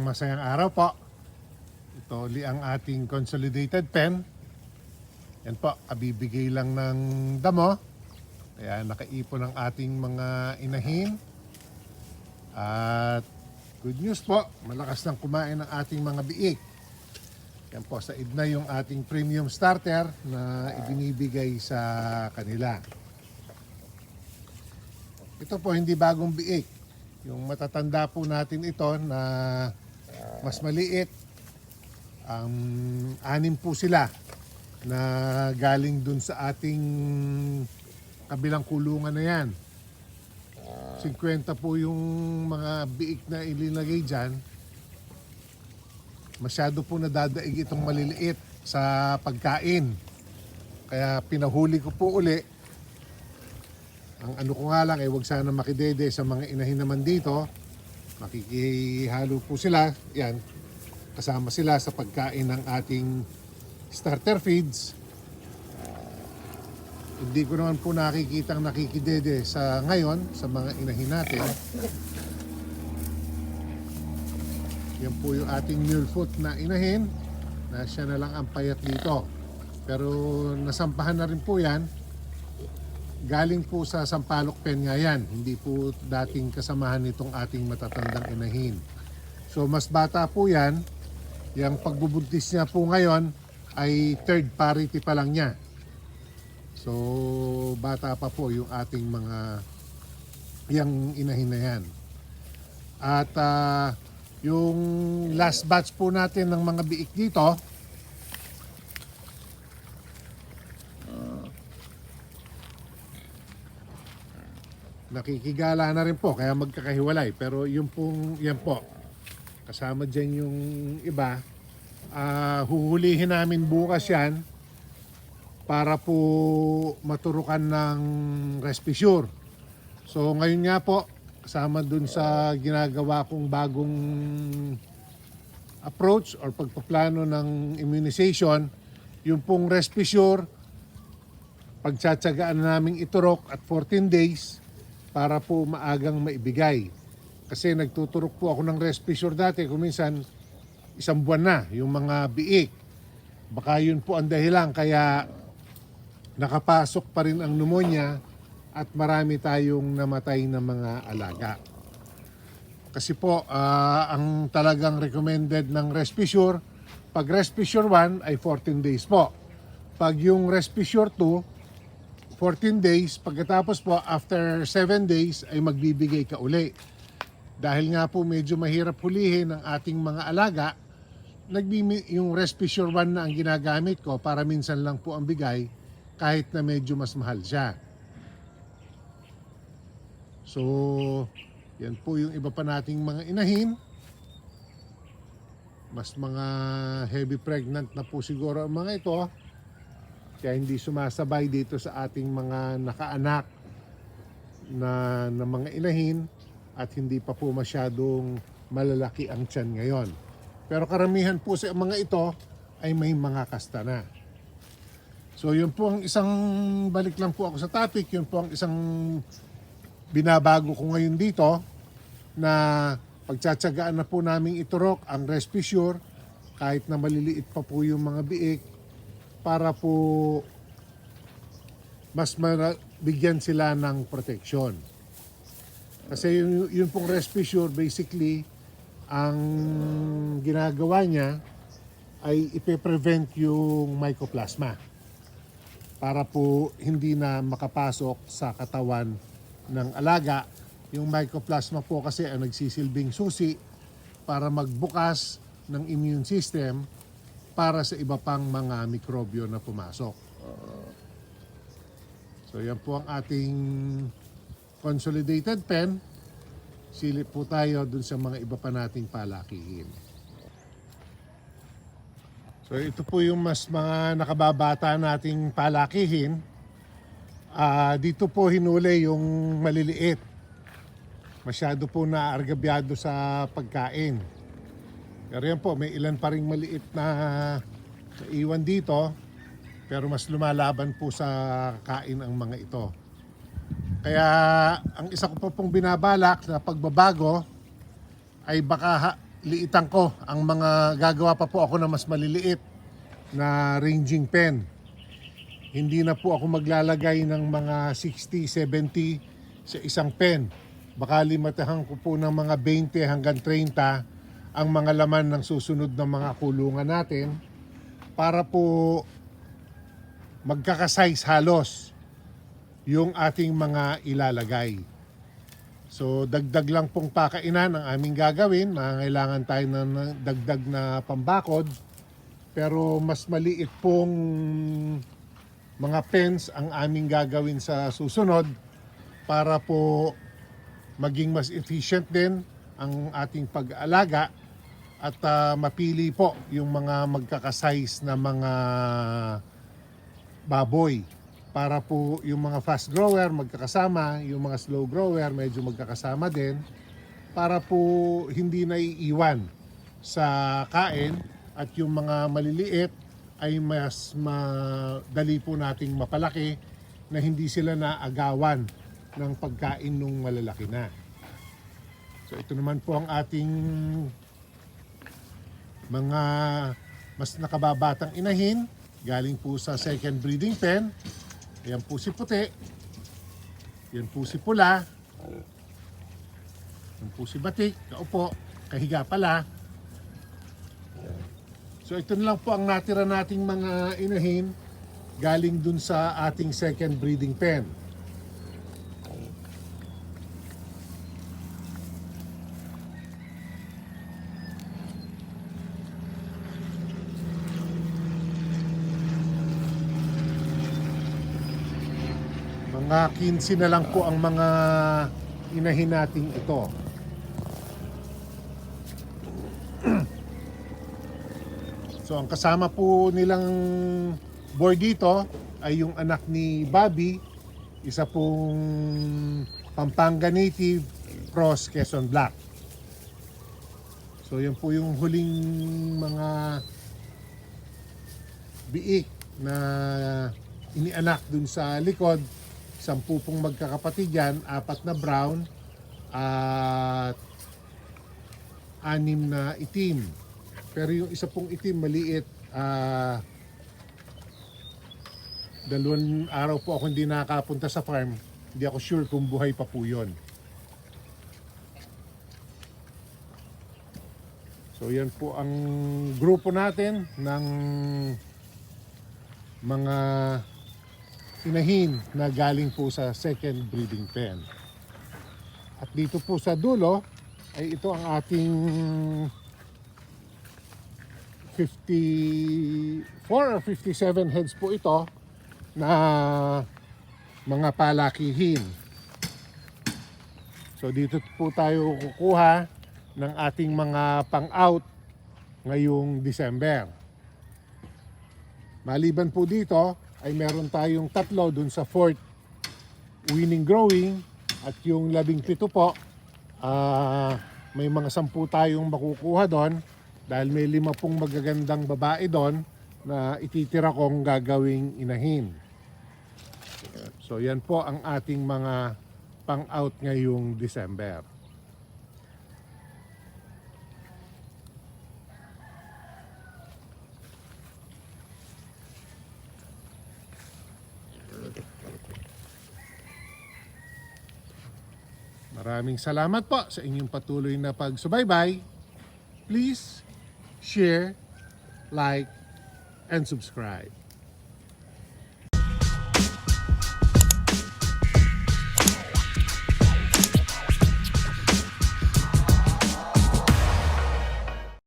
masayang araw po. Ito uli ang ating consolidated pen. Yan po, abibigay lang ng damo. Kaya nakaipon ang ating mga inahin. At good news po, malakas nang kumain ang ating mga biik. Yan po, sa na yung ating premium starter na ibinibigay sa kanila. Ito po, hindi bagong biik. Yung matatanda po natin ito na mas maliit. Um, anim po sila na galing dun sa ating kabilang kulungan na yan. 50 po yung mga biik na ilinagay dyan. Masyado po nadadaig itong maliliit sa pagkain. Kaya pinahuli ko po uli ang ano ko nga lang ay wag sana makidede sa mga inahin naman dito. Makikihalo po sila. Yan. Kasama sila sa pagkain ng ating starter feeds. Hindi ko naman po nakikitang nakikidede sa ngayon sa mga inahin natin. Yan po yung ating mule foot na inahin na siya na lang ang payat dito. Pero nasampahan na rin po yan galing po sa Sampaloc Pen nga yan. Hindi po dating kasamahan nitong ating matatandang inahin. So mas bata po yan. Yung pagbubuntis niya po ngayon ay third parity pa lang niya. So bata pa po yung ating mga yung inahin na yan. At ah, yung last batch po natin ng mga biik dito, nakikigala na rin po kaya magkakahiwalay. Pero yung pong yan po. Kasama dyan yung iba. Ah huhulihin namin bukas yan para po maturukan ng respisyur so ngayon nga po kasama dun sa ginagawa kong bagong approach or pagpaplano ng immunization yung pong respisyur pagtsatsagaan na naming iturok at 14 days para po maagang maibigay. Kasi nagtuturok po ako ng respisyur dati, kung minsan isang buwan na yung mga biik. Baka yun po ang dahilan kaya nakapasok pa rin ang pneumonia at marami tayong namatay na mga alaga. Kasi po, ah, ang talagang recommended ng Respisyur, pag Respisyur 1 ay 14 days po. Pag yung Respisyur 2, 14 days, pagkatapos po after 7 days ay magbibigay ka uli. Dahil nga po medyo mahirap hulihin ang ating mga alaga, nagbimi, yung Respisyur 1 na ang ginagamit ko para minsan lang po ang bigay kahit na medyo mas mahal siya. So, yan po yung iba pa nating mga inahin. Mas mga heavy pregnant na po siguro ang mga ito. Kaya hindi sumasabay dito sa ating mga nakaanak na, na mga inahin at hindi pa po masyadong malalaki ang tiyan ngayon. Pero karamihan po sa mga ito ay may mga kasta na. So yun po ang isang balik lang po ako sa topic, yun po ang isang binabago ko ngayon dito na pagtsatsagaan na po naming iturok ang Respisyur kahit na maliliit pa po yung mga biik para po mas bigyan sila ng protection. Kasi yun, yun pong Respisyur basically ang ginagawa niya ay ipe-prevent yung mycoplasma para po hindi na makapasok sa katawan ng alaga. Yung mycoplasma po kasi ang nagsisilbing susi para magbukas ng immune system para sa iba pang mga mikrobyo na pumasok. So yan po ang ating consolidated pen. Silip po tayo dun sa mga iba pa nating palakihin. So ito po yung mas mga nakababata nating palakihin. Ah, dito po hinuli yung maliliit. Masyado po naargabyado sa pagkain. Pero yan po, may ilan pa ring maliit na iwan dito. Pero mas lumalaban po sa kain ang mga ito. Kaya ang isa ko po pong binabalak na pagbabago ay baka ha- liitan ko ang mga gagawa pa po ako na mas maliliit na ranging pen. Hindi na po ako maglalagay ng mga 60, 70 sa isang pen. Baka limatahan ko po ng mga 20 hanggang 30 ang mga laman ng susunod na mga kulungan natin para po magkakasize halos yung ating mga ilalagay. So dagdag lang pong pakainan ang aming gagawin. Mangailangan tayo ng dagdag na pambakod. Pero mas maliit pong mga pens ang aming gagawin sa susunod para po maging mas efficient din ang ating pag-aalaga at ah, mapili po yung mga magkakasize na mga baboy para po yung mga fast grower magkakasama, yung mga slow grower medyo magkakasama din para po hindi naiiwan sa kain at yung mga maliliit ay mas madali po nating mapalaki na hindi sila naagawan ng pagkain nung malalaki na. So ito naman po ang ating mga mas nakababatang inahin galing po sa second breeding pen. Ayan po si puti. Yan po si pula. Yan po si batik. Kaupo. Kahiga pala. So ito na lang po ang natira nating mga inahin galing dun sa ating second breeding pen. Mga 15 na lang po ang mga inahin nating ito. So ang kasama po nilang boy dito ay yung anak ni Bobby, isa pong Pampanga native cross Quezon Black. So yan po yung huling mga biik na inianak dun sa likod. Sampu pong magkakapatid yan, apat na brown at anim na itim. Pero yung isa pong itim maliit, ah dalawang araw po ako hindi nakapunta sa farm. Hindi ako sure kung buhay pa po yun. So yan po ang grupo natin ng mga inahin na galing po sa second breeding pen. At dito po sa dulo ay ito ang ating 54 or 57 heads po ito na mga palakihin. So dito po tayo kukuha ng ating mga pang-out ngayong December. Maliban po dito ay meron tayong tatlo dun sa fourth winning growing at yung labing pito po ah, may mga sampu tayong makukuha doon dahil may lima pong magagandang babae doon na ititira kong gagawing inahin. So yan po ang ating mga pang-out ngayong December. Maraming salamat po sa inyong patuloy na pagsubaybay. Please share, like, and subscribe.